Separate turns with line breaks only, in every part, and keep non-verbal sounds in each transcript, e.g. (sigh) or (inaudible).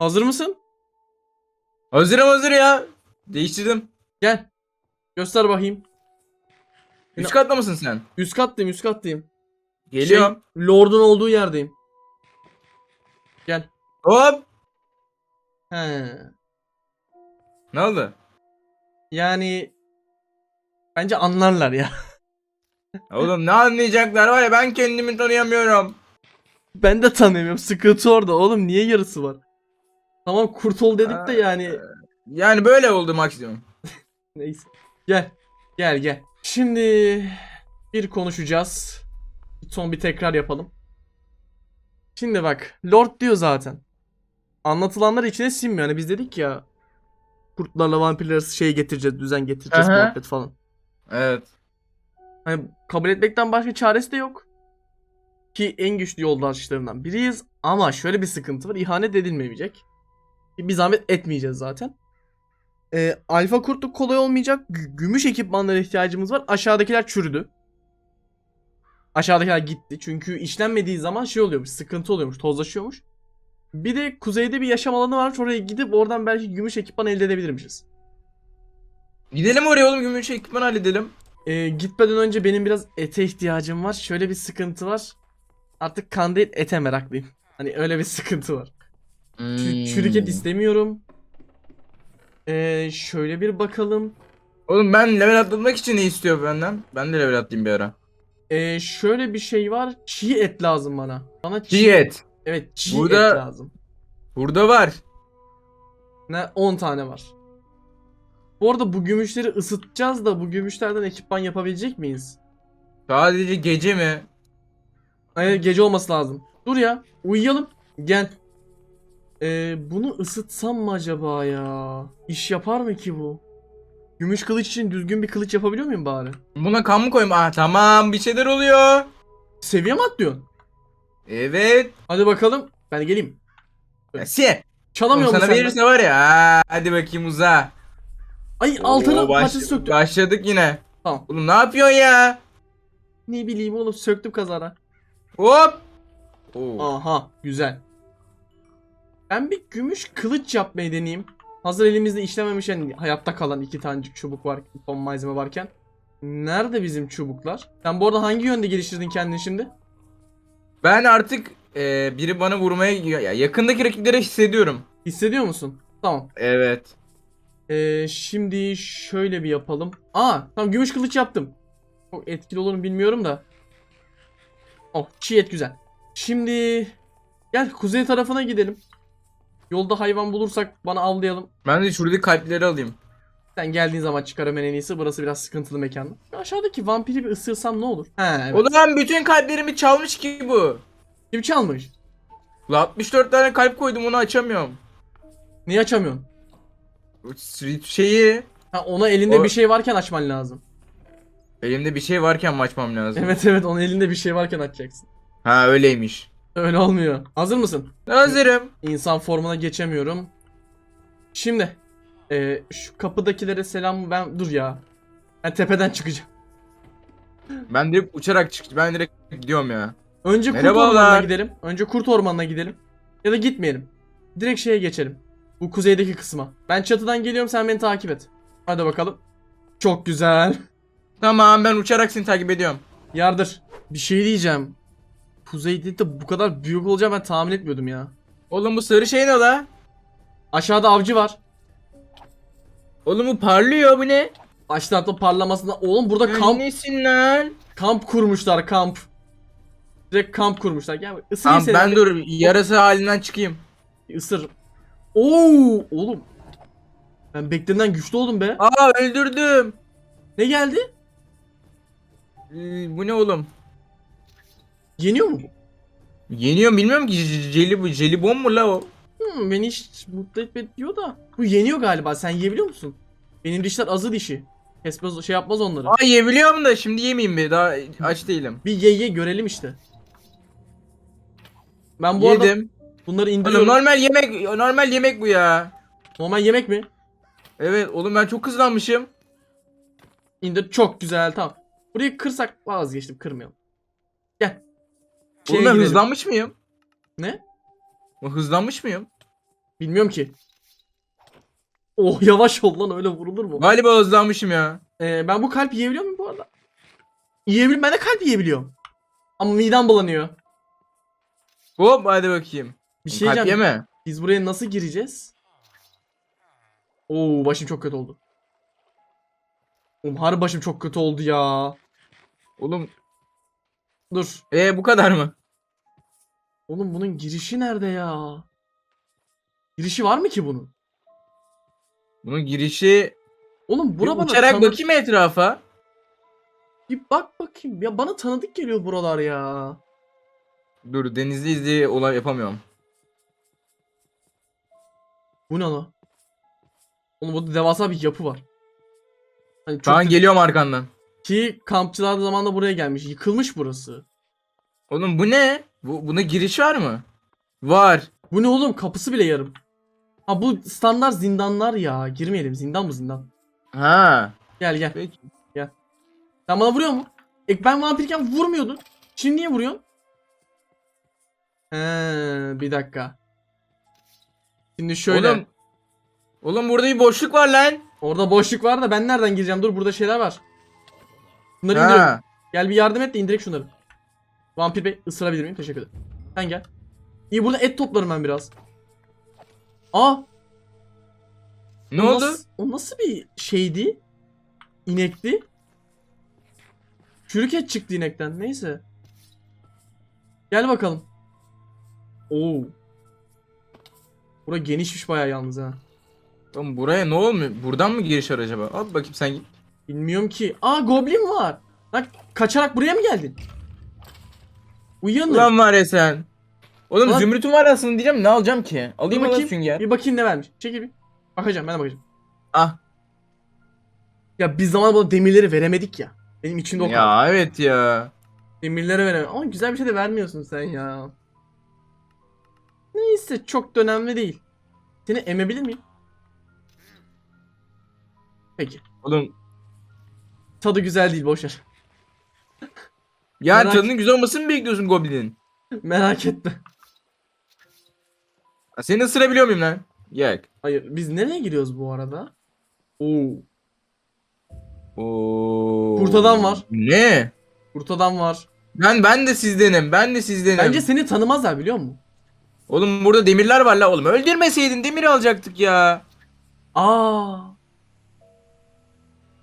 Hazır mısın?
Hazırım hazır ya. Değiştirdim.
Gel. Göster bakayım.
Üst katta mısın sen?
Üst kattayım üst kattayım.
Geliyorum.
Şey, Lord'un olduğu yerdeyim. Gel.
Hop.
He.
Ne oldu?
Yani bence anlarlar ya. (laughs)
Oğlum ne anlayacaklar var ya ben kendimi tanıyamıyorum.
Ben de tanımıyorum. Sıkıntı orada. Oğlum niye yarısı var? Tamam kurt ol dedik de yani.
Yani böyle oldu maksimum. (laughs)
Neyse. Gel. Gel gel. Şimdi bir konuşacağız. Son bir tekrar yapalım. Şimdi bak. Lord diyor zaten. Anlatılanlar içine sinmiyor. Hani biz dedik ya. Kurtlarla vampirler şey getireceğiz. Düzen getireceğiz.
Aha.
Muhabbet falan.
Evet.
Hani kabul etmekten başka çaresi de yok. Ki en güçlü yoldaşlarından biriyiz. Ama şöyle bir sıkıntı var. İhanet edilmeyecek. Bir zahmet etmeyeceğiz zaten. Ee, alfa kurtluk kolay olmayacak. Gü- gümüş ekipmanlara ihtiyacımız var. Aşağıdakiler çürüdü. Aşağıdakiler gitti. Çünkü işlenmediği zaman şey oluyormuş. Sıkıntı oluyormuş. Tozlaşıyormuş. Bir de kuzeyde bir yaşam alanı var. Oraya gidip oradan belki gümüş ekipman elde edebilirmişiz.
Gidelim oraya oğlum gümüş ekipman halledelim.
Ee, gitmeden önce benim biraz ete ihtiyacım var. Şöyle bir sıkıntı var. Artık kan değil ete meraklıyım. Hani öyle bir sıkıntı var.
Hmm.
çürük et istemiyorum. Ee, şöyle bir bakalım.
Oğlum ben level atlatmak için ne istiyor benden? Ben de level atlayayım bir ara.
Ee, şöyle bir şey var. Çiğ et lazım bana. Bana çiğ,
Çiğ et.
Evet çiğ
Burada-
et lazım.
Burada var.
Ne 10 tane var. Bu arada bu gümüşleri ısıtacağız da bu gümüşlerden ekipman yapabilecek miyiz?
Sadece gece mi?
Ay, gece olması lazım. Dur ya. Uyuyalım. Gel. Ee, bunu ısıtsam mı acaba ya? İş yapar mı ki bu? Gümüş kılıç için düzgün bir kılıç yapabiliyor muyum bari?
Buna kan mı koyayım? Ah tamam bir şeyler oluyor.
Seviye mi atlıyorsun?
Evet.
Hadi bakalım. Ben geleyim.
Ya, Si.
Çalamıyor
sana verirse var ya. aa, Hadi bakayım uza.
Ay altını
baş-
parçası söktüm.
Başladık yine.
Tamam.
Oğlum ne yapıyorsun ya?
Ne bileyim oğlum söktüm kazara.
Hop. Oo.
Aha güzel. Ben bir gümüş kılıç yapmayı deneyeyim. Hazır elimizde işlememiş yani hayatta kalan iki tanecik çubuk var, son malzeme varken. Nerede bizim çubuklar? Sen bu arada hangi yönde geliştirdin kendini şimdi?
Ben artık e, biri bana vurmaya ya yakındaki rakipleri hissediyorum.
Hissediyor musun? Tamam.
Evet.
Ee, şimdi şöyle bir yapalım. Aa tamam gümüş kılıç yaptım. Çok etkili olur mu bilmiyorum da. Oh çiğ et güzel. Şimdi gel kuzey tarafına gidelim. Yolda hayvan bulursak bana avlayalım.
Ben de şuradaki kalpleri alayım.
Sen geldiğin zaman çıkarım en iyisi. Burası biraz sıkıntılı mekan. Aşağıdaki vampiri bir ısırsam ne olur? He evet.
Ulan bütün kalplerimi çalmış ki bu.
Kim çalmış?
Ulan 64 tane kalp koydum onu açamıyorum.
Niye açamıyorsun?
Şeyi
Ha ona elinde
O-
bir şey varken açman lazım.
elimde bir şey varken mi açmam lazım?
Evet evet onun elinde bir şey varken açacaksın.
Ha öyleymiş.
Öyle olmuyor. Hazır mısın?
Hazırım.
İnsan formuna geçemiyorum. Şimdi e, şu kapıdakilere selam ben dur ya. Ben tepeden çıkacağım.
Ben direkt uçarak çıktım. Ben direkt gidiyorum ya.
Önce kurt ormanına gidelim. Önce kurt ormanına gidelim. Ya da gitmeyelim. Direkt şeye geçelim. Bu kuzeydeki kısma. Ben çatıdan geliyorum sen beni takip et. Hadi bakalım. Çok güzel.
Tamam ben uçarak seni takip ediyorum.
Yardır. Bir şey diyeceğim. Kuzeyde de bu kadar büyük olacağını ben tahmin etmiyordum ya.
Oğlum bu sarı şey ne la?
Aşağıda avcı var.
Oğlum bu parlıyor bu ne?
Başlatma parlamasında. Oğlum burada kamp
nesin lan?
kamp kurmuşlar kamp. Direkt kamp kurmuşlar. Gel bak, ısır
Tamam
seni.
ben dur yarası halinden çıkayım.
Isır. Oo oğlum. Ben beklediğimden güçlü oldum be.
Aa öldürdüm.
Ne geldi?
Ee, bu ne oğlum?
Yeniyor mu bu?
Yeniyor bilmiyorum ki jeli jelibon mu la o?
Hmm, beni hiç mutlu etmiyor da. Bu yeniyor galiba. Sen yiyebiliyor musun? Benim dişler azı dişi. Kesmez şey yapmaz onları.
Aa yiyebiliyorum da şimdi yemeyeyim bir daha aç değilim.
Bir ye ye görelim işte. Ben bu arada
Yedim.
bunları
Oğlum
indiriyorum.
normal yemek normal yemek bu ya.
Normal yemek mi?
Evet oğlum ben çok hızlanmışım.
İndir. Çok güzel tamam. Burayı kırsak vazgeçtim kırmayalım. Şeye
Oğlum ben
gidelim.
hızlanmış mıyım?
Ne?
O hızlanmış mıyım?
Bilmiyorum ki. Oh (laughs) yavaş ol lan öyle vurulur mu?
Galiba hızlanmışım ya.
Ee, ben bu kalp yiyebiliyor muyum bu arada? Yiyebiliyorum. Ben de kalp yiyebiliyorum. Ama midem bulanıyor.
Hop hadi bakayım.
Bir şey
Kalp
diyeceğim.
yeme.
Biz buraya nasıl gireceğiz? Oo başım çok kötü oldu. Oğlum harbi başım çok kötü oldu ya.
Oğlum
Dur.
ee bu kadar mı?
Oğlum bunun girişi nerede ya? Girişi var mı ki bunun?
Bunun girişi
Oğlum
bir
bura bana
uçarak
tanı-
bakayım etrafa.
Bir bak bakayım. Ya bana tanıdık geliyor buralar ya.
Dur denizli izli olay yapamıyorum.
Bu ne lan? Oğlum burada devasa bir yapı var. Hani çok
Şu an geliyorum arkandan.
ki kampçılar da zamanında buraya gelmiş. Yıkılmış burası.
Oğlum bu ne? Bu buna giriş var mı? Var.
Bu ne oğlum? Kapısı bile yarım. Ha bu standart zindanlar ya. Girmeyelim. Zindan mı zindan?
Ha.
Gel gel.
Peki.
Sen bana vuruyor mu? E ben vampirken vurmuyordun. Şimdi niye vuruyorsun? He, bir dakika. Şimdi şöyle.
Oğlum. Oğlum burada bir boşluk var lan.
Orada boşluk var da ben nereden gireceğim? Dur burada şeyler var. Bunları indiriyorum.
Ha.
Gel bir yardım et de indirek şunları. Vampir bey ısırabilir miyim? Teşekkür ederim. Sen gel. İyi burada et toplarım ben biraz. Aa.
Ne
o
oldu?
Nasıl, o nasıl bir şeydi? İnekti. Çürük et çıktı inekten. Neyse. Gel bakalım. Oo. Bura genişmiş bayağı yalnız ha.
Oğlum buraya ne olmuyor? Buradan mı giriş var acaba? Al bakayım sen git.
Bilmiyorum ki. Aa goblin var. Lan kaçarak buraya mı geldin? Uyanın.
Ulan var ya sen. Oğlum
Lan-
zümrütüm var aslında diyeceğim ne alacağım ki? Alayım mı lan
bakayım.
sünger?
Bir bakayım ne vermiş. Çekil bir. Bakacağım ben de bakacağım.
Ah.
Ya biz zaman bana demirleri veremedik ya. Benim içimde o kadar.
Ya evet ya.
Demirleri veremedim. Ama güzel bir şey de vermiyorsun sen ya. Neyse çok da önemli değil. Seni emebilir miyim? Peki.
Oğlum
Tadı güzel değil boşver.
Ya
Merak-
tadının güzel olmasını mı bekliyorsun Goblin'in? (laughs)
Merak etme.
Ha, Seni ısırabiliyor muyum lan? Gel.
Hayır biz nereye giriyoruz bu arada? Oo.
Oo.
Kurt adam var.
Ne?
Kurt adam var.
Ben ben de sizdenim. Ben de sizdenim.
Bence seni tanımazlar biliyor musun?
Oğlum burada demirler var la oğlum. Öldürmeseydin demir alacaktık ya.
Aa.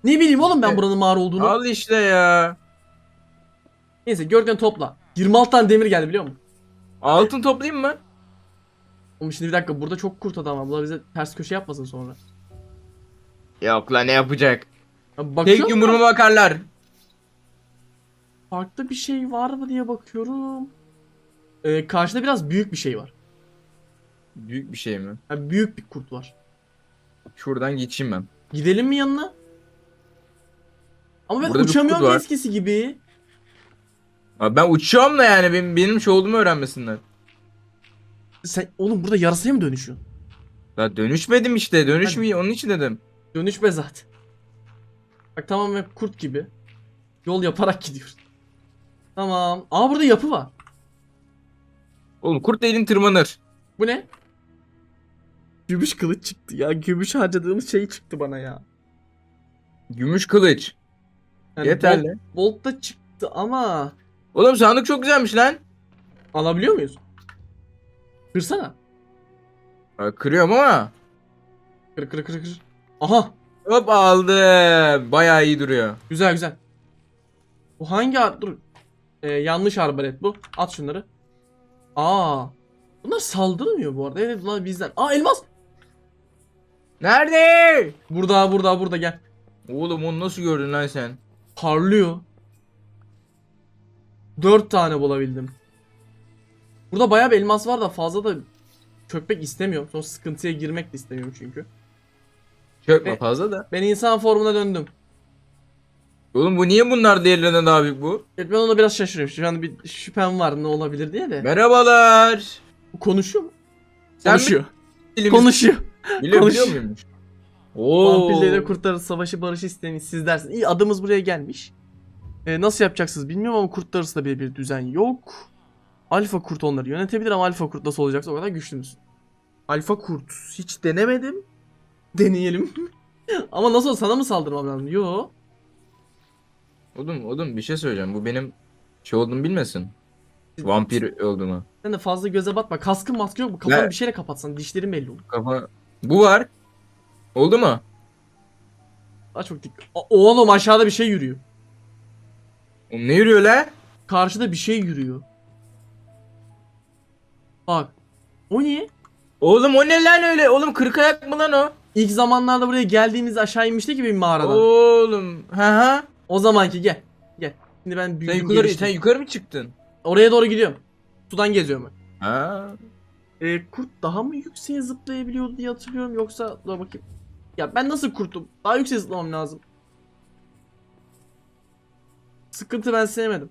Ne bileyim oğlum ben
E,
buranın mağara olduğunu.
Al işte ya.
Neyse gördükten topla. 26 tane demir geldi biliyor musun?
Altın toplayayım mı?
Oğlum şimdi bir dakika burada çok kurt adam var. Bunlar bize ters köşe yapmasın sonra.
Yok lan ne yapacak?
Ya
Tek
bakıyorum da
yumruğuma bakarlar.
farklı bir şey var mı diye bakıyorum. Ee, karşıda biraz büyük bir şey var.
Büyük bir şey mi?
Yani büyük bir kurt var.
Şuradan geçeyim ben.
Gidelim mi yanına? Ama ben
Burada bir
uçamıyorum
kurt
ki
var.
eskisi gibi.
Abi ben uçuyorum da yani benim, benim olduğumu öğrenmesinler.
Sen oğlum burada yarasaya mı dönüşüyorsun?
Ya dönüşmedim işte. Dönüşmeyi onun için dedim.
Dönüşme zaten. Bak tamamen kurt gibi. Yol yaparak gidiyoruz. Tamam. Aa burada yapı var.
Oğlum kurt elin tırmanır.
Bu ne? Gümüş kılıç çıktı ya. Gümüş harcadığımız şey çıktı bana ya.
Gümüş kılıç.
Yani
Yeterli.
Bolt, Bolt da çıktı ama
Oğlum sandık çok güzelmiş lan.
alabiliyor muyuz? Kırsana.
Ya, kırıyorum ama.
Kır kır kır kır. Aha.
Hop aldım. Bayağı iyi duruyor.
Güzel güzel. Bu hangi ar- dur. Ee, yanlış arbalet bu. At şunları. Aa. Bunlar saldırmıyor bu arada. Evet bunlar bizden. Aa elmas.
Nerede?
Burada burada burada gel.
Oğlum onu nasıl gördün lan sen?
Parlıyor. Dört tane bulabildim. Burada bayağı bir elmas var da fazla da çökmek istemiyorum. Sonra sıkıntıya girmek de istemiyorum çünkü.
Çökme
E-
fazla da.
Ben insan formuna döndüm.
Oğlum bu niye bunlar diğerlerinden daha büyük bu?
Evet ben ona biraz şaşırıyorum. Şu an bir şüphem var ne olabilir diye de.
Merhabalar.
Konuşuyor mu?
Sen mi
Konuşuyor.
dilimiz
Konuşuyor.
biliyor,
konuş.
biliyor muymuş? Oo.
Vampirlere kurtarır savaşı barışı isteyin siz dersiniz. İyi adımız buraya gelmiş. Ee, nasıl yapacaksınız bilmiyorum ama kurtlar arasında bir, bir düzen yok. Alfa kurt onları yönetebilir ama alfa kurt nasıl olacaksa o kadar güçlü müsün? Alfa kurt. Hiç denemedim. (laughs) Deneyelim. (laughs) Ama nasıl sana mı saldırmam lazım? Yo.
Oğlum oğlum bir şey söyleyeceğim. Bu benim şey olduğumu bilmesin. Vampir olduğumu.
Sen de fazla göze batma. Kaskın maskın yok mu? Kafanı
Ne?
bir şeyle kapatsan. Dişlerin belli olur.
Kafa. Bu var. Oldu mu?
Daha çok dik. O- Oğlum aşağıda bir şey yürüyor.
Oğlum ne yürüyor la?
Karşıda bir şey yürüyor. Bak. O niye?
Oğlum o ne lan öyle? Oğlum kırk ayak mı lan o?
İlk zamanlarda buraya geldiğimizde aşağı inmişti gibi bir mağaradan.
Oğlum. Ha ha.
O zamanki gel. Gel. Şimdi ben
Sen
büyüdüm
yukarı
geliştim.
sen yukarı mı çıktın?
Oraya doğru gidiyorum. Sudan geziyorum ben.
Ha.
Ee, kurt daha mı yükseğe zıplayabiliyordu diye hatırlıyorum yoksa dur bakayım. Ya ben nasıl kurtum? Daha yükseğe zıplamam lazım. Sıkıntı ben sevmedim.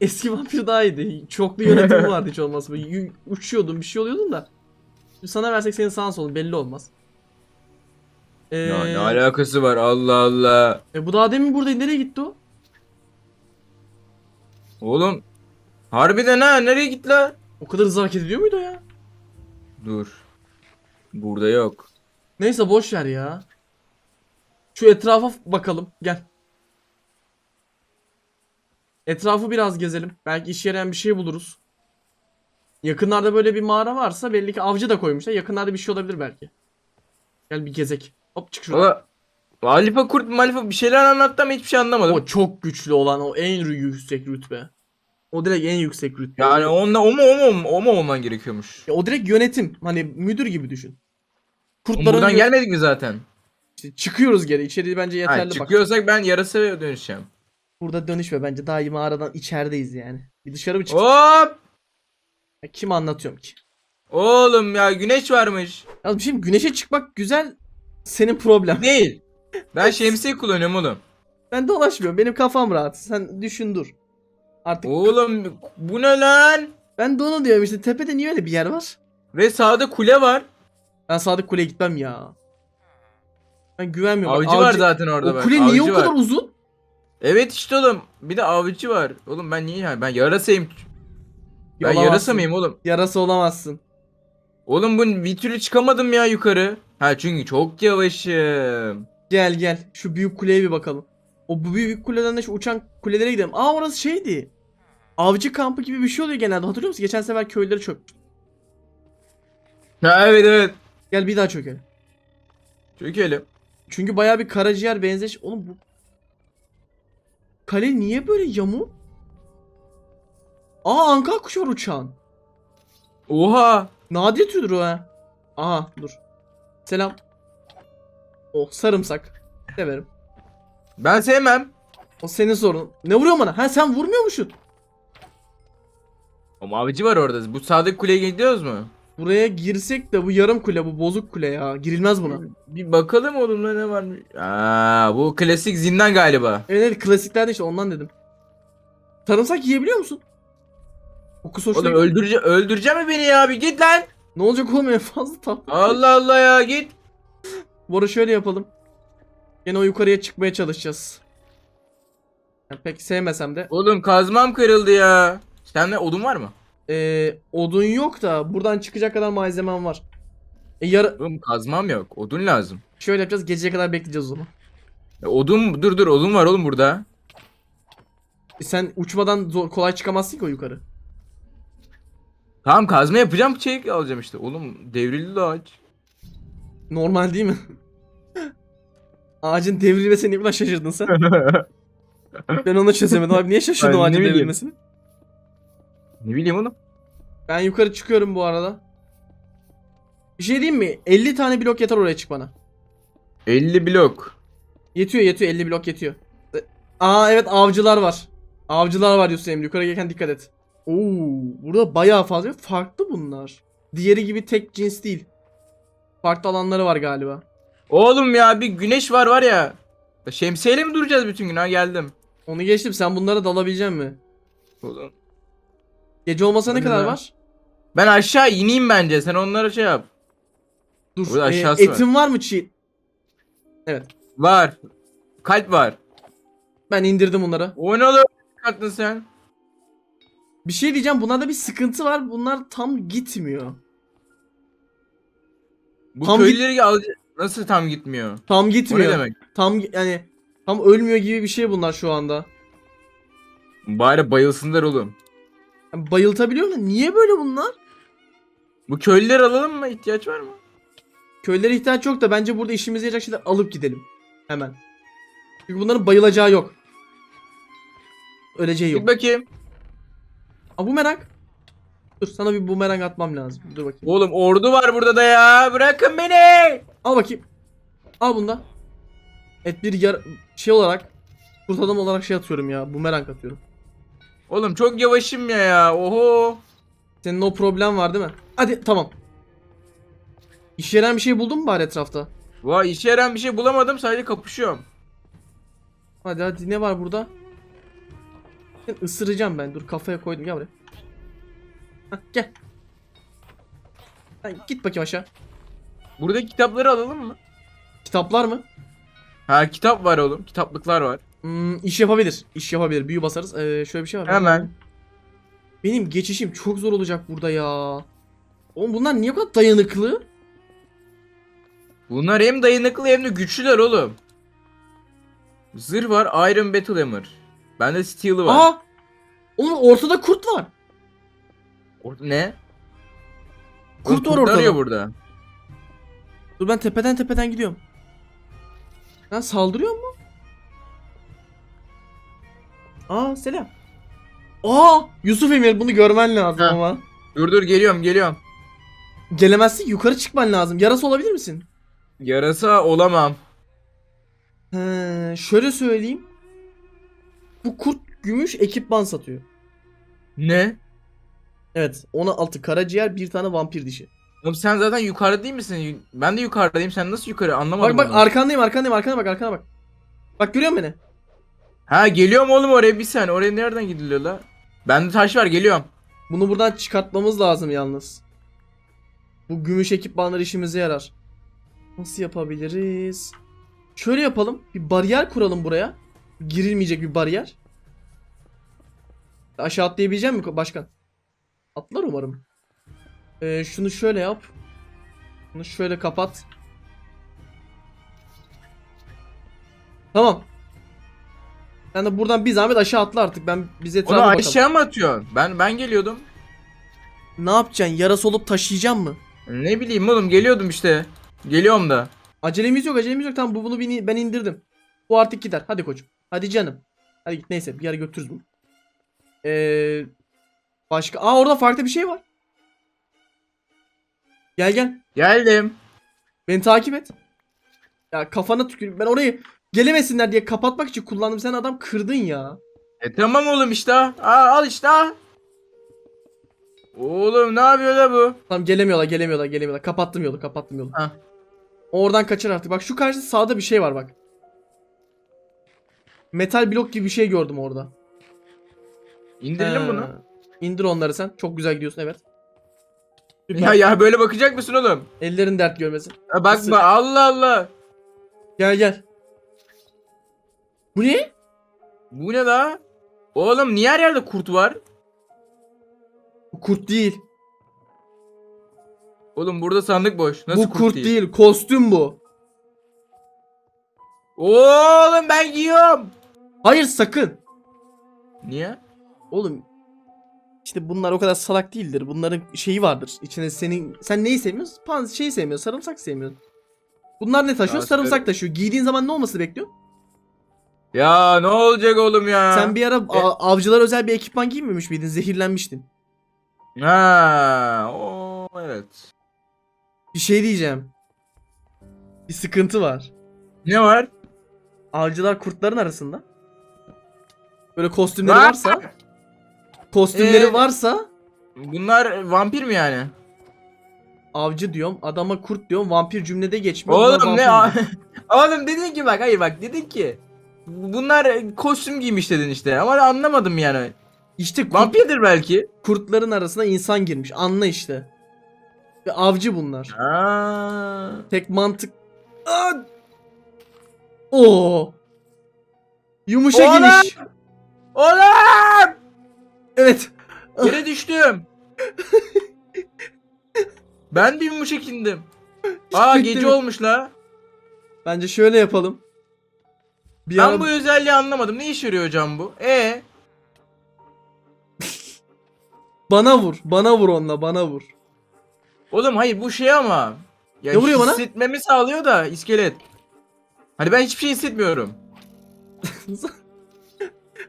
Eski vampir daha iyiydi. Çoklu yönetimi vardı hiç olmazsa. Uçuyordun bir şey oluyordun da. Sana versek senin sağın solun belli olmaz. Ee,
Ya ne alakası var Allah Allah.
e, bu daha demin buradaydı. Nereye gitti o?
Oğlum. Harbiden ha nereye gitti la?
O kadar hızlı hareket ediyor muydu ya?
Dur. Burada yok.
Neyse boş ver ya. Şu etrafa bakalım. Gel. Etrafı biraz gezelim. Belki işe yarayan bir şey buluruz. Yakınlarda böyle bir mağara varsa belli ki avcı da koymuşlar. Yakınlarda bir şey olabilir belki. Gel bir gezek. Hop çık şuradan.
Valla. Alifa kurt malifa bir şeyler anlattı ama hiçbir şey anlamadım.
O çok güçlü olan o en yüksek rütbe. O direkt en yüksek rütbe.
Yani onda o mu o mu o mu olman gerekiyormuş.
Ya o direkt yönetim. Hani müdür gibi düşün. Kurtların
buradan
yö-
gelmedik mi zaten?
İşte çıkıyoruz geri. İçeri bence yeterli
Ha,
bak.
çıkıyorsak ben yarasa dönüşeceğim.
Burada dönüşme bence. Daha iyi mağaradan içerideyiz yani. Bir dışarı mı çık?
Hop!
Ya Kim anlatıyorum ki?
Oğlum ya güneş varmış.
Ya mi? Güneşe çıkmak güzel. Senin problem. (laughs)
Değil. Ben şemsiye kullanıyorum oğlum.
Ben dolaşmıyorum. Benim kafam rahat. Sen düşün dur. Artık
Oğlum bu ne lan?
ben de onu diyorum işte. Tepede niye öyle bir yer var?
Ve sağda kule var.
Ben Sadık Kule'ye gitmem ya. Ben güvenmiyorum.
Avcı,
Bak,
var zaten orada
O
bak.
kule niye o
avcı
kadar
var.
uzun?
Evet işte oğlum. Bir de avcı var. Oğlum ben niye yani? Ben yarasayım. Ben
Olamazsın.
yarasa mıyım oğlum?
Yarası olamazsın.
Oğlum bu bir türlü çıkamadım ya yukarı. Ha çünkü çok yavaşım.
Gel gel. Şu büyük kuleye bir bakalım. O bu büyük kuleden de şu uçan kulelere gidelim. Aa orası şeydi. Avcı kampı gibi bir şey oluyor genelde. Hatırlıyor musun? Geçen sefer köyleri çök.
Ha evet evet.
Gel bir daha çökelim.
Çökelim.
Çünkü bayağı bir karaciğer benzeş. Oğlum bu kale niye böyle yamu? Aa anka kuşu var uçağın.
Oha.
Nadir türdür o ha. Aha dur. Selam. Oh sarımsak. Severim.
Ben sevmem.
O senin sorun. Ne vuruyor bana? Ha sen vurmuyormuşsun.
Ama avcı var orada. Bu sağdaki kuleye gidiyoruz mu?
Buraya girsek de bu yarım kule bu bozuk kule ya. Girilmez buna.
Bir bakalım oğlum ne var? Aa bu klasik zindan galiba.
Evet evet klasiklerde işte ondan dedim. Sarımsak yiyebiliyor musun? Kokusu hoşuna
Oğlum
gidiyor.
öldürece öldüreceğim mi beni ya? Bir git lan.
Ne olacak oğlum en fazla tatlı.
Allah Allah ya git.
Arada şöyle yapalım. Gene o yukarıya çıkmaya çalışacağız. Yani pek sevmesem de.
Oğlum kazmam kırıldı ya. Sende odun var mı?
Ee, odun yok da buradan çıkacak kadar malzemem var. E, yar
Oğlum kazmam yok. Odun lazım.
şöyle yapacağız geceye kadar bekleyeceğiz o zaman.
E, odun dur dur odun var oğlum burada.
E, sen uçmadan zor, kolay çıkamazsın ki o yukarı.
Tamam kazma yapacağım çelik alacağım işte. Oğlum devrildi de ağaç.
Normal değil mi? (laughs) Ağacın devrilmesine niye bu kadar şaşırdın sen? (laughs) Ben onu çözemedim abi. Niye şaşırdın o
ne
ağacın
bileyim.
devrilmesine?
Ne bileyim oğlum.
Ben yukarı çıkıyorum bu arada. Bir şey diyeyim mi? 50 tane blok yeter oraya çıkmana.
50 blok.
Yetiyor yetiyor 50 blok yetiyor. E, Aa evet avcılar var. Avcılar var Yusuf Emre. Yukarı gelirken dikkat et. Oo, burada bayağı fazla. Farklı bunlar. Diğeri gibi tek cins değil. Farklı alanları var galiba.
Oğlum ya bir güneş var var ya. Şemsiyeyle mi duracağız bütün gün ha geldim.
Onu geçtim. Sen bunlara dalabilecek mi?
Oğlum.
Gece olmasa ne kadar var?
Ben aşağı ineyim bence sen onlara şey yap.
Dur.
Burada
e,
aşağısı var.
etin var mı çiğ? Evet.
Var. Kalp var.
Ben indirdim bunları.
O ne olur kattın sen?
Bir şey diyeceğim. Bunlarda bir sıkıntı var. Bunlar tam gitmiyor.
Bu
Tam
köylüleri al nasıl tam gitmiyor?
Tam
O ne
gitmiyor.
demek?
Tam gi- yani tam ölmüyor gibi bir şey bunlar şu anda.
Bari bayılsınlar oğlum.
Bayıltabiliyor mu? Niye böyle bunlar?
Bu köylüleri alalım mı? İhtiyaç var mı?
Köylere ihtiyaç yok da bence burada işimize yarayacak şeyler alıp gidelim. Hemen. Çünkü bunların bayılacağı yok. Öleceği yok.
Git bakayım.
Aa bumerang. Dur sana bir bumerang atmam lazım. Dur bakayım.
Oğlum ordu var burada da ya. Bırakın beni.
Al bakayım. Al bunda. Evet bir yar şey olarak kurt adam olarak şey atıyorum ya. Bumerang atıyorum.
Oğlum çok yavaşım ya ya. Oho.
Senin o problem var değil mi? Hadi tamam. İşe yarayan bir şey buldun mu bari etrafta?
Vay işe yarayan bir şey bulamadım sadece kapışıyorum.
Hadi hadi ne var burada? Seni ısıracağım ben. Dur kafaya koydum gel buraya. Hah, gel. Sen git bakayım aşağı.
Buradaki kitapları alalım mı?
Kitaplar mı?
Ha kitap var oğlum. Kitaplıklar var.
Hmm, iş yapabilir. İş yapabilir. Büyü basarız. Ee, şöyle bir şey var.
Hemen.
Benim geçişim çok zor olacak burada ya. Oğlum bunlar niye bu kadar dayanıklı?
Bunlar hem dayanıklı hem de güçlüler oğlum. Zırh var Iron Battle Hammer. Bende Steel'ı var.
Aa! Oğlum ortada kurt var.
Or- ne?
Kurt var ortada.
arıyor burada.
Dur ben tepeden tepeden gidiyorum. Lan saldırıyor mu? Aa selam. Aa Yusuf Emir bunu görmen lazım
Ha.
ama.
Dur dur geliyorum geliyorum.
Gelemezsin yukarı çıkman lazım. Yarası olabilir misin?
Yarasa olamam.
He, şöyle söyleyeyim. Bu kurt gümüş ekipman satıyor.
Ne?
Evet 16 karaciğer bir tane vampir dişi.
Oğlum sen zaten yukarıda değil misin? Ben de yukarıdayım. Sen nasıl yukarı? Anlamadım.
Bak bak
onu.
arkandayım arkandayım arkana bak arkana bak. Bak görüyor musun beni?
Ha geliyorum oğlum oraya bir saniye. Oraya nereden gidiliyor la? Bende taş var geliyorum.
Bunu buradan çıkartmamız lazım yalnız. Bu gümüş ekipmanlar işimize yarar. Nasıl yapabiliriz? Şöyle yapalım. Bir bariyer kuralım buraya. Girilmeyecek bir bariyer. Aşağı atlayabilecek mi başkan? Atlar umarım. Ee, şunu şöyle yap. Bunu şöyle kapat. Tamam. Sen de buradan bir zahmet aşağı atla artık. Ben bize
Onu
etrafa bakalım.
aşağı mı atıyorsun? Ben ben geliyordum.
Ne yapacaksın? Yarası olup taşıyacağım mı?
Ne bileyim oğlum geliyordum işte. Geliyorum da.
Acelemiz yok acelemiz yok. Tamam bu bunu beni- ben indirdim. Bu artık gider. Hadi koçum. Hadi canım. Hadi git neyse bir yere götürürüz bunu. Ee, başka. Aa orada farklı bir şey var. Gel gel.
Geldim.
Beni takip et. Ya kafana tükür. Ben orayı gelemesinler diye kapatmak için kullandım. Sen adam kırdın ya.
E tamam oğlum işte. Aa, al işte. Oğlum ne yapıyor da bu?
Tamam gelemiyorlar gelemiyorlar gelemiyorlar. Kapattım yolu kapattım yolu.
Hah.
Oradan kaçar artık. Bak şu karşı sağda bir şey var bak. Metal blok gibi bir şey gördüm orada.
İndirelim
Ee,
bunu.
İndir onları sen. Çok güzel gidiyorsun evet. Süper.
Ya ya böyle bakacak mısın oğlum?
Ellerin dert görmesin.
Ya bakma Allah Allah.
Gel gel. Bu ne?
Bu ne la? Oğlum niye her yerde kurt var?
Bu kurt değil.
Oğlum burada sandık boş. Nasıl
bu kurt, değil? Kostüm bu.
Oğlum ben giyiyorum.
Hayır sakın.
Niye?
Oğlum işte bunlar o kadar salak değildir. Bunların şeyi vardır. İçine senin sen neyi sevmiyorsun? Pan şeyi sevmiyorsun. Sarımsak sevmiyorsun. Bunlar ne taşıyor?
Ya,
sarımsak
sarı-
taşıyor. Giydiğin zaman ne olmasını bekliyorsun?
Ya ne olacak oğlum ya?
Sen bir ara a- avcılar özel bir ekipman giymemiş miydin? Zehirlenmiştin.
Ha, o evet.
Bir şey diyeceğim. Bir sıkıntı var.
Ne var?
Avcılar kurtların arasında. Böyle kostümleri
Var.
varsa, kostümleri
Ee?
varsa
Bunlar vampir mi yani?
avcı diyorum, adama kurt diyorum, vampir cümlede geçmiyor.
Oğlum ne? (laughs) Oğlum dedin ki bak hayır bak dedin ki bunlar kostüm giymiş dedin işte ama anlamadım yani.
İşte kurt-
Vampirdir belki.
kurtların arasına insan girmiş. Anla işte. Ve avcı bunlar.
Aa.
Tek mantık. Aa! Oo. Yumuşak
Oğlum!
iniş.
Oğlum!
Evet.
Yere düştüm. ben bir yumuşak indim. Aa
Bitti
gece
mi?
olmuş la.
Bence şöyle yapalım. Bir
Ben
ara-
bu özelliği anlamadım. Ne işe yarıyor hocam bu? E
bana vur. Bana vur onunla bana vur.
Oğlum hayır bu şey ama. Ya
Ne vuruyor bana?
Hissetmemi sağlıyor da iskelet. Hani ben hiçbir şey hissetmiyorum. (laughs)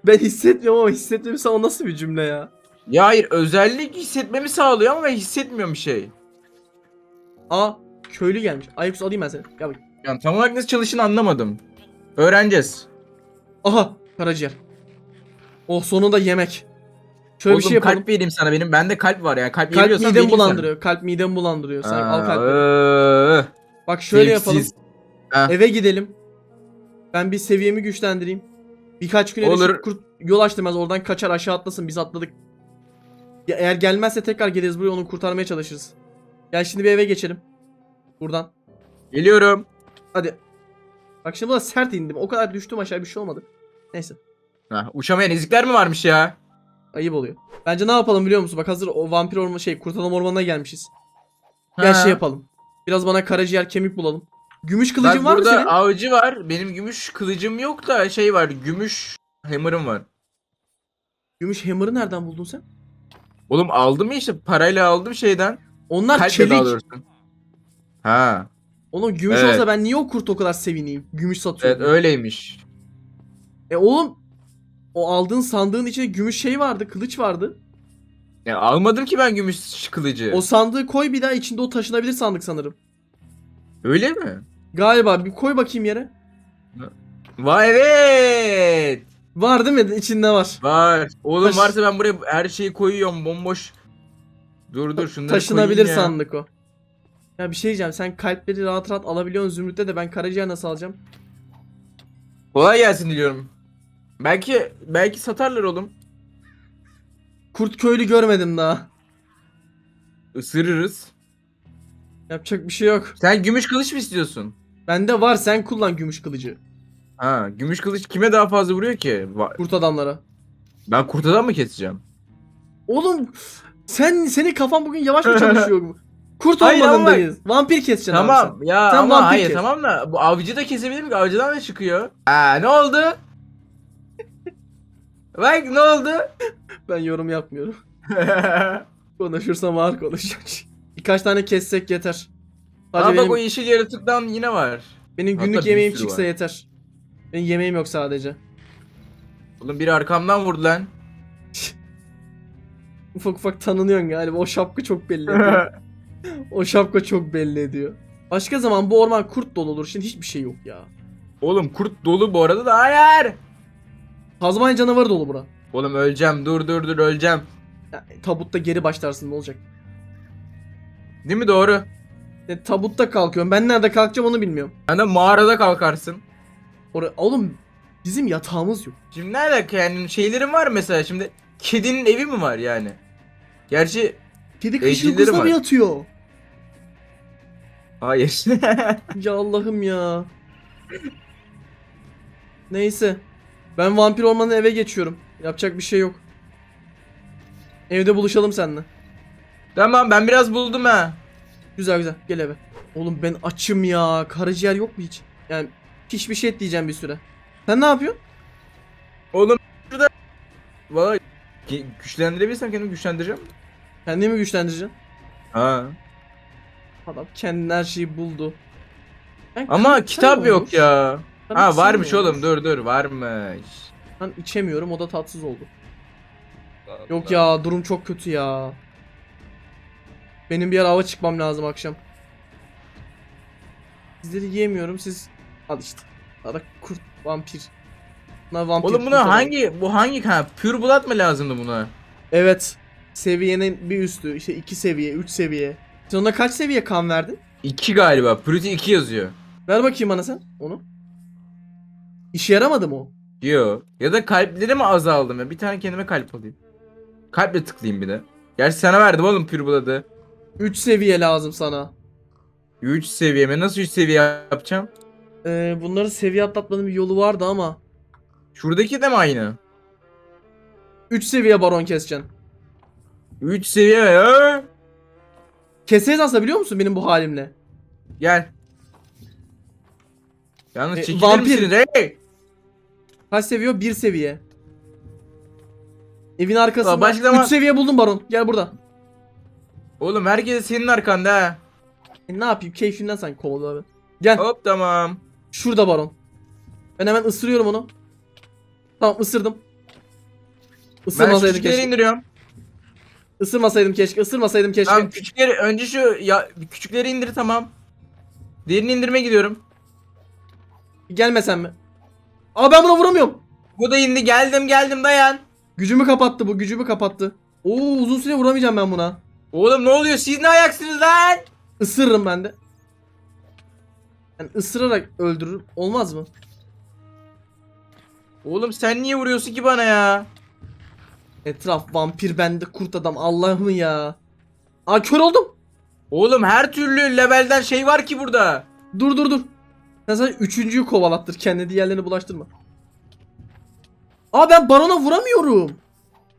ben hissetmiyorum ama hissetmiyorsa o nasıl bir cümle ya?
Ya hayır özellik hissetmemi sağlıyor ama ben hissetmiyorum bir şey.
Aa köylü gelmiş. Ayaküstü alayım ben seni. Gel bakayım.
Yani tam olarak nasıl çalıştığını anlamadım. Öğreneceğiz.
Aha karaciğer. Oh sonunda yemek. Şöyle
Oğlum
bir şey yapalım.
kalp vereyim sana benim. Bende kalp var yani. Kalp,
Kalp
sana.
bulandırıyor. Kalp midemi bulandırıyor. Sen al kalbi.
ıı,
Bak şöyle yapalım.
Ha.
Eve gidelim. Ben bir seviyemi güçlendireyim. Birkaç güne
Olur.
kurt yol açtırmaz. Oradan kaçar aşağı atlasın. Biz atladık. Ya eğer gelmezse tekrar geliriz buraya onu kurtarmaya çalışırız. Gel şimdi bir eve geçelim. Buradan.
Geliyorum.
Hadi. Bak şimdi burada sert indim. O kadar düştüm aşağı bir şey olmadı. Neyse.
Ha, uçamayan ezikler mi varmış ya?
Ayıp oluyor. Bence ne yapalım biliyor musun? Bak hazır o vampir ormanı şey kurt adam ormanına gelmişiz. Gel
Ha.
şey yapalım. Biraz bana karaciğer kemik bulalım. Gümüş kılıcın
Bak
var mı
burada
senin?
avcı var. Benim gümüş kılıcım yok da şey var. Gümüş hammer'ım var.
Gümüş hammer'ı nereden buldun sen?
Oğlum aldım ya işte parayla aldım şeyden.
Onlar
Kalple
çelik.
Ha.
Oğlum gümüş
Evet.
olsa ben niye o kurt o kadar sevineyim? Gümüş satıyor.
Evet öyleymiş.
E oğlum o aldığın sandığın içinde gümüş şey vardı, kılıç vardı.
Ya almadım ki ben gümüş kılıcı.
O sandığı koy bir daha içinde o taşınabilir sandık sanırım.
Öyle mi?
Galiba bir koy bakayım yere.
Vay evet.
Var değil mi? İçinde var.
Var. Oğlum
Taş-
varsa ben buraya her şeyi koyuyorum bomboş. Dur dur şunları
Taşınabilir
koyayım ya.
sandık o. Ya bir şey diyeceğim. Sen kalpleri rahat rahat alabiliyorsun Zümrüt'te de ben karaciğer nasıl alacağım?
Kolay gelsin diliyorum. Belki belki satarlar oğlum.
Kurt köylü görmedim daha.
Isırırız.
Yapacak bir şey yok.
Sen gümüş kılıç mı istiyorsun?
Bende var sen kullan gümüş kılıcı.
Ha, gümüş kılıç kime daha fazla vuruyor ki? Va-
Kurt adamlara.
Ben kurtadan mı keseceğim?
Oğlum sen senin kafan bugün yavaş mı çalışıyor? (laughs) Kurt
Hayır ama
ormanındayız. Vampir keseceksin abi
Tamam ya
Sen
ama
vampir
hayır
kes.
tamam da bu avcı da kesebilir mi? Avcıdan da çıkıyor. Ha ne oldu? (laughs) Bak ne oldu?
sen. Ben yorum yapmıyorum. (laughs) Konuşursam ağır konuşacak. (laughs) Birkaç tane kessek yeter. Sadece
Aa bak
benim,
o yeşil yaratıktan yine var.
benim
hatta
günlük
bir
yemeğim
sürü
çıksa
var.
yeter. Benim yemeğim yok sadece.
Oğlum biri arkamdan vurdu lan.
Ufak ufak tanınıyorsun galiba. O şapka çok belli ediyor. O şapka çok belli ediyor. Başka zaman bu orman kurt dolu olur. Şimdi hiçbir şey yok ya.
Oğlum kurt dolu bu arada da hayır.
Tazmanya canavarı dolu bura.
Oğlum öleceğim dur dur dur öleceğim.
Ya, tabutta geri başlarsın ne olacak?
Değil mi doğru?
Ya, tabutta kalkıyorum. Ben nerede kalkacağım onu bilmiyorum.
Sen de mağarada kalkarsın.
Oraya, oğlum bizim yatağımız yok.
Şimdi nerede yani şeylerin var mesela şimdi kedinin evi mi var yani? Gerçi
Kedi kışın kızla mı yatıyor?
Hayır. (laughs)
Ya Allah'ım ya. Neyse. Ben vampir ormanına eve geçiyorum. Yapacak bir şey yok. Evde buluşalım seninle.
tamam ben biraz buldum ha.
Güzel güzel gel eve. Oğlum ben açım ya. Karaciğer yok mu hiç? Yani hiçbir şey et diyeceğim bir süre. Sen ne yapıyorsun?
Oğlum şurada Ge- güçlendirebilirsem kendimi güçlendireceğim.
Kendini mi güçlendireceksin?
Ha.
Adam kendine her şeyi buldu. Ben
Ama kitap
kan
yok
olmuş.
ya.
Kan
Ha varmış oğlum dur dur varmış.
Ben içemiyorum o da tatsız oldu. Yok ya durum çok kötü ya. Benim bir ara hava çıkmam lazım akşam. Sizleri yiyemiyorum siz al işte. Ara kurt vampir. Buna vampir
Oğlum buna hangi bu hangi ha pure blood mı lazımdı buna?
Evet. Seviyenin bir üstü işte iki seviye, üç seviye. Sen ona kaç seviye kan verdin?
2 galiba. Purity 2 yazıyor.
Ver bakayım bana sen onu. İşe yaramadı mı o?
Yo. Ya da kalpleri mi azaldı mı? Bir tane kendime kalp alayım. Kalple tıklayayım bir de. Gerçi sana verdim oğlum pure blood'ı.
3 seviye lazım sana.
3 seviye mi? Nasıl 3 seviye yapacağım?
Ee, bunları seviye atlatmanın bir yolu vardı ama.
Şuradaki de mi aynı?
3 seviye baron keseceksin.
3 seviye mi?
Keseriz aslında biliyor musun benim bu halimle?
Gel. Yalnız
E,
çekilir
vampir.
misiniz? Hey!
Kaç seviyor? Bir seviye. Evin arkasında.
başka zaman-
3 seviye buldum baron. Gel burada.
Oğlum herkes senin arkanda ha.
E, ne yapayım? Keyfimden sanki kovaladı abi. Gel.
Hop tamam.
Şurada baron. Ben hemen ısırıyorum onu. Tamam ısırdım.
Ben
Isırmasaydım
küçükleri
keşke.
indiriyorum.
Isırmasaydım keşke. Isırmasaydım keşke.
Tamam küçükleri önce şu ya küçükleri indir tamam. Diğerini indirme gidiyorum.
Gelmesen mi? Aa ben buna vuramıyorum.
Bu da indi geldim geldim dayan.
Gücümü kapattı bu. Gücümü kapattı. Oo uzun süre vuramayacağım ben buna.
Oğlum ne oluyor siz ne ayaksınız lan?
Isırırım ben de. Yani ısırarak öldürürüm. Olmaz mı?
Oğlum sen niye vuruyorsun ki bana ya?
Etraf vampir bende kurt adam Allah'ım ya. Aa kör oldum.
Oğlum her türlü levelden şey var ki burada.
Dur dur dur. Sen sadece üçüncüyü kovalattır kendini diğerlerini bulaştırma. Aa ben barona vuramıyorum.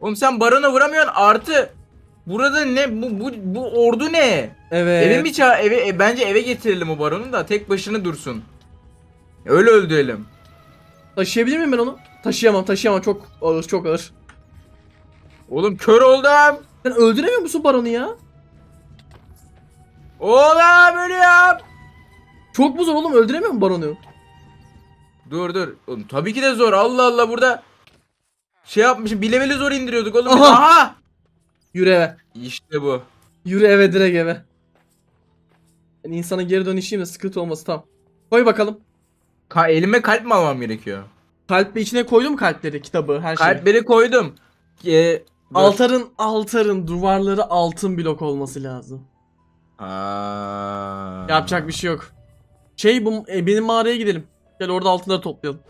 Oğlum sen barona vuramıyorsun artı. Burada ne bu bu, bu ordu ne?
Evet.
Eve mi ça eve e, bence eve getirelim o baronu da tek başına dursun. Öyle öldürelim.
Taşıyabilir miyim ben onu? Taşıyamam taşıyamam çok ağır çok ağır.
Oğlum kör oldum.
Sen öldüremiyor musun baronu ya?
Oğlum ölüyorum.
Çok mu zor oğlum öldüremiyor musun baronu?
Dur dur. Oğlum tabii ki de zor. Allah Allah burada şey yapmışım. Bir leveli zor indiriyorduk oğlum.
Aha!
Aha!
Yürü eve.
İşte bu.
Yürü eve direkt eve. Ben insana geri dönüşeyim de sıkıntı olması tamam. Koy bakalım.
Ka elime kalp mi almam gerekiyor?
Kalp içine koydum kalpleri, kitabı, her şeyi.
Kalpleri koydum. Ee.
Altarın, altarın duvarları altın blok olması lazım.
Aa.
Yapacak bir şey yok. Şey bu e, benim mağaraya gidelim. Gel orada altınları toplayalım.